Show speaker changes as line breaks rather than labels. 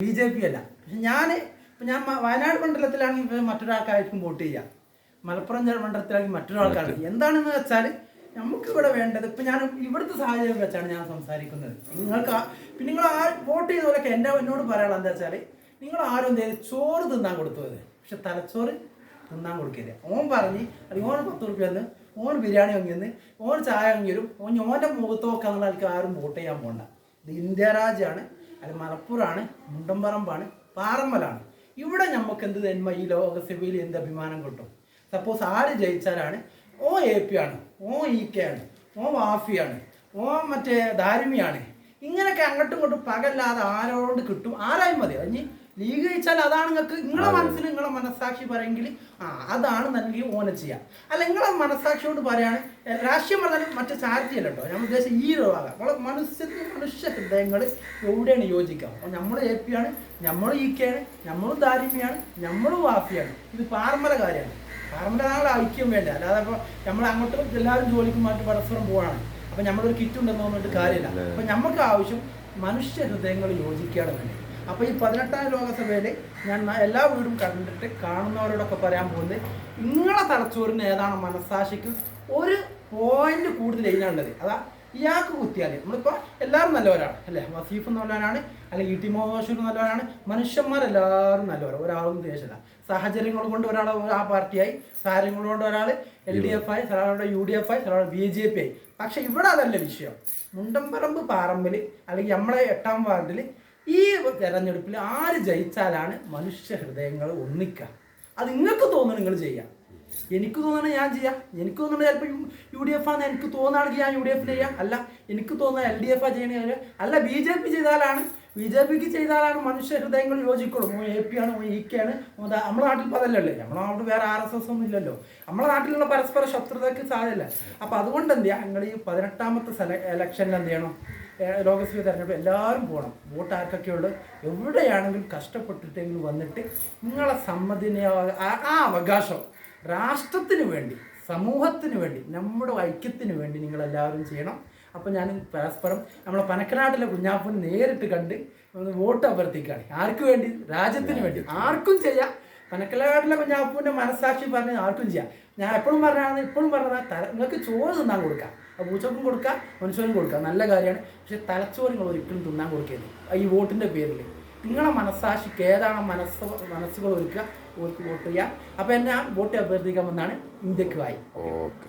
B J P അല്ല. പക്ഷെ ഞാൻ ഇപ്പം ഞാൻ വയനാട് മണ്ഡലത്തിലാണെങ്കിൽ മറ്റൊരാൾക്കായിരിക്കും വോട്ട് ചെയ്യുക മലപ്പുറം മണ്ഡലത്തിലാണെങ്കിൽ മറ്റൊരാൾക്കാണ്. എന്താണെന്ന് വെച്ചാൽ നമുക്ക് ഇവിടെ വേണ്ടത് ഇപ്പം ഞാൻ ഇവിടുത്തെ സാഹചര്യം വെച്ചാണ് ഞാൻ സംസാരിക്കുന്നത്. നിങ്ങൾക്ക് പിന്നെ നിങ്ങൾ ആ വോട്ട് ചെയ്തവരൊക്കെ എന്റെ എന്നോട് പറയാനുള്ള എന്താ വെച്ചാൽ നിങ്ങൾ ആരും എന്ത് ചോറ് തിന്നാൻ കൊടുത്തത് പക്ഷെ തലച്ചോറ് തിന്നാൻ കൊടുക്കില്ല ഓൻ പറഞ്ഞ് അല്ലെങ്കിൽ ഓൻ പത്ത് റുപ്യ തന്ന് ഓൻ ബിരിയാണി വാങ്ങിയെന്ന് ഓൻ ചായ വാങ്ങിയരും ഓൻ ഓന്റെ മുഖത്ത് നോക്കാനുള്ള ആൾക്ക് ആരും വോട്ട് ചെയ്യാൻ പോകണ്ട ഇത് ഇന്ത്യ രാജ്യമാണ്. അത് മലപ്പുറമാണ് മുണ്ടമ്പറമ്പാണ് പാറമ്മലാണ്. ഇവിടെ നമുക്ക് എന്ത് തന്മ? ഈ ലോകസഭയിൽ എന്ത് അഭിമാനം കിട്ടും? സപ്പോസ് ആര് ജയിച്ചാലാണ് ഓ എ പി ആണ് ഓ ഇ കെ ആണ് ഓ വാഫിയാണ് ഓ മറ്റേ ധാരിമിയാണ് ഇങ്ങനെയൊക്കെ അങ്ങോട്ടും ഇങ്ങോട്ടും പകല്ലാതെ ആരോട് കിട്ടും? ആരായും മതി. അതിന് ലീഗ് കഴിച്ചാൽ അതാണ് നിങ്ങൾക്ക് നിങ്ങളെ മനസ്സിൽ നിങ്ങളെ മനസ്സാക്ഷി പറയെങ്കിൽ ആ അതാണ് നൽകി ഓനെ ചെയ്യാം. അല്ല നിങ്ങളെ മനസ്സാക്ഷിയോട് പറയാണ് രാഷ്ട്രീയം പറഞ്ഞാലും മറ്റേ ചാരിറ്റി അല്ല കേട്ടോ. ഞാൻ ഉദ്ദേശിച്ച ഈ രോഗം നമ്മളെ മനുഷ്യത്തിന് മനുഷ്യ ഹൃദയങ്ങൾ എവിടെയാണ് യോജിക്കുക? അപ്പോൾ നമ്മൾ എ പി ആണ് നമ്മൾ ഇ കെ ആണ് നമ്മൾ ദാരിമ്യാണ് നമ്മൾ വാഫിയാണ്. ഇത് പാർമല കാര്യമാണ്. പാർമല നാളെ ഐക്യം വേണ്ട? അല്ലാതെ അപ്പൊ നമ്മൾ അങ്ങോട്ടും എല്ലാവരും ജോലിക്കും മാറ്റി പരസ്പരം പോവാണ്. അപ്പം നമ്മളൊരു കിറ്റ് ഉണ്ടെന്ന് പറഞ്ഞിട്ട് കാര്യമില്ല. അപ്പം നമുക്ക് ആവശ്യം മനുഷ്യ ഹൃദയങ്ങൾ യോജിക്കുകയാണ് വേണ്ടത് അപ്പോൾ ഈ പതിനെട്ടാം ലോകസഭയിൽ ഞാൻ എല്ലാ വീടും കണ്ടിട്ട് കാണുന്നവരോടൊക്കെ പറയാൻ പോകുന്നത് നിങ്ങളെ തലച്ചോറിന് ഏതാണ് മനസ്സാക്ഷിക്ക്? ഒരു പോയിന്റ് കൂടുതൽ എഴുതാനുള്ളത് അതാ ഇയാൾക്ക് കുത്തിയാൽ നമ്മളിപ്പോൾ എല്ലാവരും നല്ലവരാണ് അല്ലേ? വസീഫ് നല്ലവരാണ് അല്ലെങ്കിൽ ഇ ടി നല്ലവരാണ് മനുഷ്യന്മാരെല്ലാവരും നല്ലവരാണ്. ഒരാളും ദേശമില്ല സാഹചര്യങ്ങൾ കൊണ്ട് ഒരാൾ ആ പാർട്ടിയായി സാഹചര്യങ്ങൾ കൊണ്ട് ഒരാൾ എൽ ഡി എഫ് ആയി ഒരാളുടെ യു ഡി എഫ് ആയി ഒരാൾ ബി ജെ പി ആയി. പക്ഷെ ഇവിടെ അതല്ല വിഷയം. മുണ്ടമ്പറമ്പ് പാറമ്പിൽ അല്ലെങ്കിൽ നമ്മളെ എട്ടാം വാർഡിൽ ഈ തെരഞ്ഞെടുപ്പിൽ ആര് ജയിച്ചാലാണ് മനുഷ്യ ഹൃദയങ്ങൾ ഒന്നിക്കുക അത് നിങ്ങൾക്ക് തോന്നുന്നു നിങ്ങൾ ചെയ്യാം. എനിക്ക് തോന്നണ ഞാൻ ചെയ്യാം. എനിക്ക് തോന്നണ ചിലപ്പോൾ യു ഡി എഫ് ആണ് എനിക്ക് തോന്നുകയാണെങ്കിൽ ഞാൻ യു ഡി എഫിൽ ചെയ്യാം. അല്ല എനിക്ക് തോന്നുന്ന എൽ ഡി എഫ് ആ ചെയ്യണ. അല്ല ബി ജെ പി ചെയ്താലാണ് ബി ജെ പിക്ക് ചെയ്താലാണ് മനുഷ്യ ഹൃദയങ്ങൾ യോജിക്കുള്ളൂ. മോ എ പി ആണ് മോ ഇ കെ ആണ്. നമ്മുടെ നാട്ടിൽ പതല്ലല്ലേ നമ്മുടെ നാട്ടിൽ വേറെ ആർ എസ് എസ് ഒന്നും ഇല്ലല്ലോ. നമ്മുടെ നാട്ടിലുള്ള പരസ്പര ശത്രുതയ്ക്ക് സാധ്യല്ല. അപ്പോൾ അതുകൊണ്ട് എന്ത് നിങ്ങൾ ഈ പതിനെട്ടാമത്തെ സെല ഇലക്ഷനിൽ എന്ത് ചെയ്യണം? ലോകസഭ തെരഞ്ഞെടുപ്പ് എല്ലാവരും പോകണം. വോട്ട് ആർക്കൊക്കെയുള്ളത് എവിടെയാണെങ്കിലും കഷ്ടപ്പെട്ടിട്ടെങ്കിലും വന്നിട്ട് നിങ്ങളെ സമ്മതിനെ ആ അവകാശം രാഷ്ട്രത്തിന് വേണ്ടി സമൂഹത്തിന് വേണ്ടി നമ്മുടെ ഐക്യത്തിന് വേണ്ടി നിങ്ങളെല്ലാവരും ചെയ്യണം. അപ്പോൾ ഞാൻ പരസ്പരം നമ്മളെ പനക്കനാട്ടിലെ കുഞ്ഞാപ്പൂന് നേരിട്ട് കണ്ട് വോട്ട് അഭ്യർത്ഥിക്കുകയാണ്. ആർക്ക് വേണ്ടി? രാജ്യത്തിന് വേണ്ടി. ആർക്കും ചെയ്യാം. പനക്കനാട്ടിലെ കുഞ്ഞാപ്പൂന്റെ മനസ്സാക്ഷി പറഞ്ഞ് ആർക്കും ചെയ്യാം. ഞാൻ എപ്പോഴും പറഞ്ഞാണ് ഇപ്പോഴും പറഞ്ഞാൽ തല നിങ്ങൾക്ക് ചോറ് തിന്നാൻ കൊടുക്കാം. പൂച്ചക്കും കൊടുക്കാം മനുഷ്യനും കൊടുക്കാം. നല്ല കാര്യമാണ്. പക്ഷേ തലച്ചോറ് നിങ്ങൾ ഒരിക്കലും തിന്നാൻ കൊടുക്കരുത്. ഈ വോട്ടിന്റെ പേരിൽ നിങ്ങളെ മനസ്സാക്ഷിക്ക് ഏതാണ് മനസ്സ് മനസ്സുകൾ ഒരുക്കുക വോട്ട് ചെയ്യാം. അപ്പോൾ എന്നെ വോട്ട് അഭ്യർത്ഥിക്കാമെന്നാണ് ഇന്ത്യയ്ക്ക് വായി.
ഓക്കെ.